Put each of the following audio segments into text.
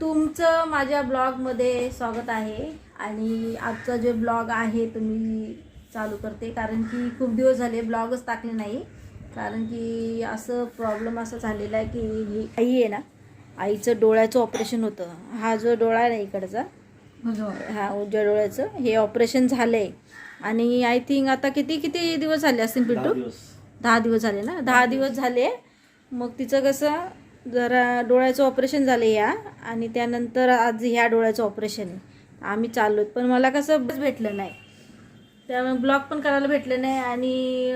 तुमचं माझ्या ब्लॉगमध्ये स्वागत आहे आणि आजचा जे ब्लॉग आहे तो मी चालू करते कारण की खूप दिवस झाले ब्लॉगच टाकले नाही. कारण की असं प्रॉब्लेम असं झालेला आहे की ही आई आहे ना आईचं डोळ्याचं ऑपरेशन होतं. हा जो डोळा आहे ना इकडचा हा उजव्या डोळ्याचं हे ऑपरेशन झालं आहे आणि आय थिंक आता किती किती दिवस झाले असतील पिंटू? दहा दिवस झाले ना? दहा दिवस झाले. मग तिचं कसं जरा डोळ्याचं ऑपरेशन झालं या. आणि त्यानंतर आज ह्या डोळ्याचं ऑपरेशन आहे. आम्ही चाललो पण मला कसं बस भेटलं नाही. त्यामुळे ब्लॉग पण करायला भेटलं नाही. आणि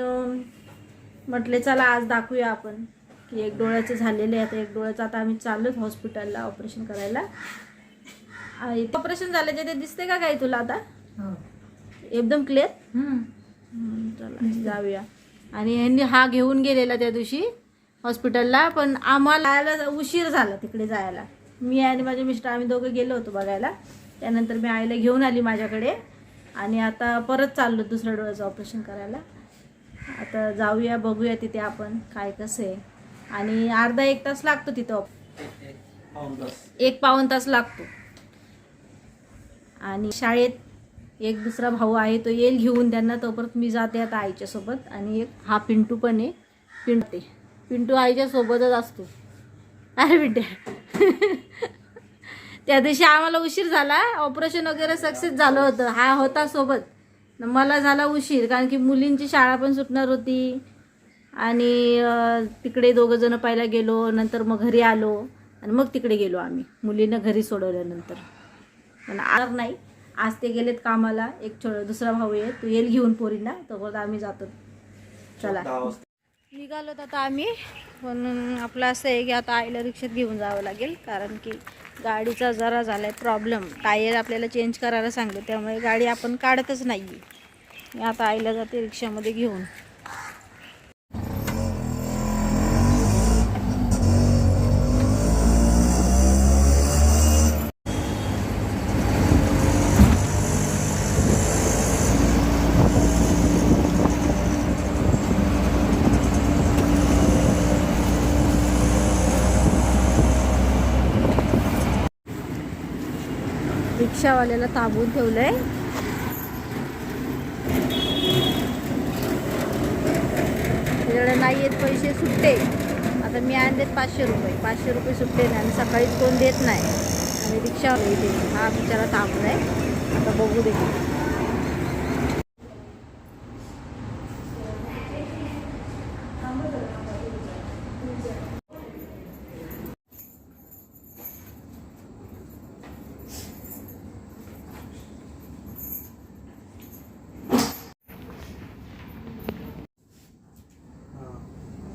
म्हटले चला आज दाखवूया आपण की एक डोळ्याचं झालेलं आहे. आता एक डोळ्याचं आता आम्ही चाललो हॉस्पिटलला ऑपरेशन करायला. ऑपरेशन झाल्याचे ते दिसते का काय तुला आता? एकदम क्लिअर? चला जाऊया. आणि यांनी हा घेऊन गेलेला त्या दिवशी. हॉस्पिटलला पण आम्हाला जायला उशीर झाला तिकडे जायला. मी आणि माझे मिस्टर आम्ही दोघं गेलो होतो बघायला. त्यानंतर मी आईला घेऊन आली माझ्याकडे. आणि आता परत चाललो दुसऱ्या डोळ्याचं ऑपरेशन करायला. आता जाऊया बघूया तिथे आपण काय कसं आहे. आणि अर्धा एक तास लागतो तिथं. एक पाऊण तास लागतो. आणि शाळेत एक दुसरा भाऊ आहे तो येईल घेऊन. त्यांना तोपर्यंत मी जाते आता आईच्यासोबत. आणि एक हा पिंटू पण आहे. पिंटते पिंटू आईच्या सोबतच असतो. अरे पिंट्या त्या दिवशी आम्हाला उशीर झाला. ऑपरेशन वगैरे सक्सेस झालं होतं. हा होता सोबत. मला झाला उशीर कारण की मुलींची शाळा पण सुटणार होती. आणि तिकडे दोघं जण पहिला गेलो. नंतर मग घरी आलो. आणि मग तिकडे गेलो आम्ही. मुलींना घरी सोडवल्यानंतर. पण आर नाही. आज ते गेलेत कामाला. एक छो दुसरा भाऊ आहे. तू येईल घेऊन पोरींना. तोपर्यंत आम्ही जातो. चला. निघालोत आता आम्ही. पण आपलं असं आहे की आता आईला रिक्षात घेऊन जावं लागेल. कारण की गाडीचा जरा झाला आहे प्रॉब्लेम टायर आपल्याला चेंज करायला सांगले. त्यामुळे गाडी आपण काढतच नाही आहे मी आता आईला जाते रिक्षामध्ये घेऊन. रिक्षावाल्याला थांबवून ठेवलंय. आहे नाही आहेत पैसे सुट्टे. आता मी आणलेत पाचशे रुपये. पाचशे रुपये सुट्टे नाही आणि सकाळीच कोण देत नाही. आणि रिक्षा इथे. हा बिचारा थांबलाय. आता बघू दे.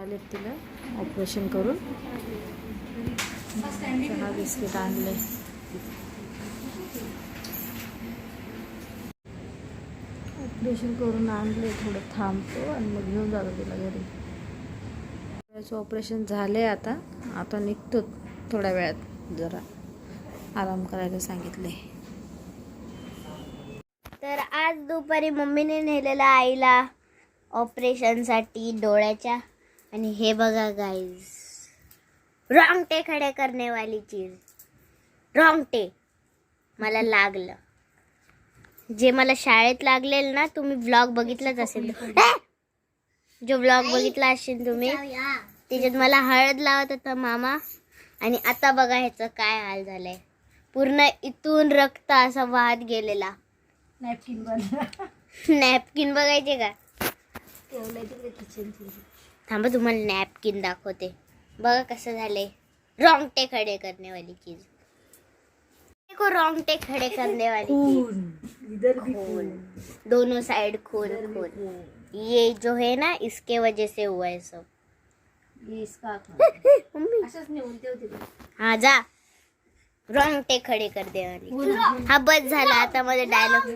आलेत तिला. ऑपरेशन करून. चहा बिस्किट आणले. ऑपरेशन करून आणले थोडं थांबतो आणि मग घेऊन जातो तिला घरी. डोळ्याचं ऑपरेशन झालंय आता. आता निघतो थोड्या वेळात. जरा आराम करायला सांगितले. तर आज दुपारी मम्मीने नेलेला आईला ऑपरेशनसाठी डोळ्याच्या आणि हे बघा गाईज रॉंगटे खडे करण्यावाली चीज रॉंगटे मला लागलं. जे मला शाळेत लागलेलं ना तुम्ही ब्लॉग बघितलाच असेल. ए! जो ब्लॉग बघितला असेल तुम्ही त्याच्यात मला हळद लावत होता मामा. आणि आता बघा ह्याचं काय हाल झालंय. पूर्ण इथून रक्त असा वाहत गेलेला. नॅपकिन नॅपकिन बघायचे का? किचन थांबा तुम्हाला नॅपकिन दाखवते. बघा कसं झालंय. रोंगटे खडे करने वाली चीज. देखो रोंगटे खडे करने वाली चीज. इधर भी खून. दोनों साइड खून खून. ये जो है ना इसके वजह से हुआ है सब. ये इसका. हा जा. रॉंगटे खडे कर दे वाली. हो बस झाला. आता माझा डायलॉग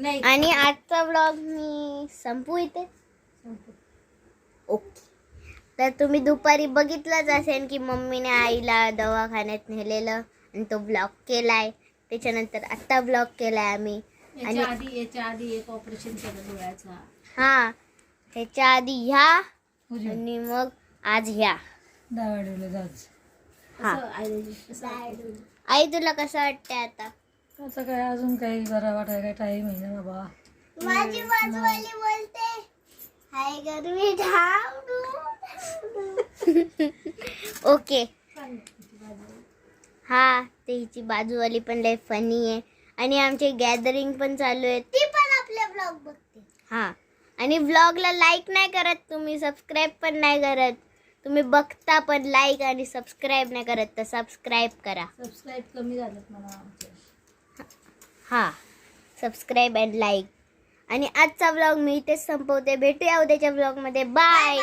नाही. आणि आजचा व्लॉग मी संपू इथे. ओके. तर तुम्ही दुपारी बघितलंच असेल की मम्मीने आईला दवाखान्यात नेलेलं आणि तो ब्लॉग केलाय. त्याच्यानंतर आत्ता ब्लॉग केलाय आम्ही. आणि याच्या आधी याच्या आधी एक ऑपरेशन केलं डोळ्याचा. हा ह्याच्या आधी ह्या आणि मग आज ह्या. हा. आई तुला कसं वाटतंय आता? आता काय अजून काही बरा वाटायला टाईम आहे ना बाबा. माझी बाजूवाली बोलते. ओके हा ते हिची बाजूवाली पण लय फनी आहे. आणि आमचे गॅदरिंग पण चालू आहे. ती पण आपले ब्लॉग बघते. हा. आणि ब्लॉगला लाईक नाही करत तुम्ही सबस्क्राईब पण नाही करत. तुम्ही बघता पण लाईक आणि सबस्क्राईब नाही करत तर सबस्क्राईब करा. सबस्क्राईब कमी झालेत मला आमचे. हा. सबस्क्राईब अँड लाईक आणि आजचा ब्लॉग मी इथेच संपवते. भेटूया उद्याच्या ब्लॉगमध्ये बाय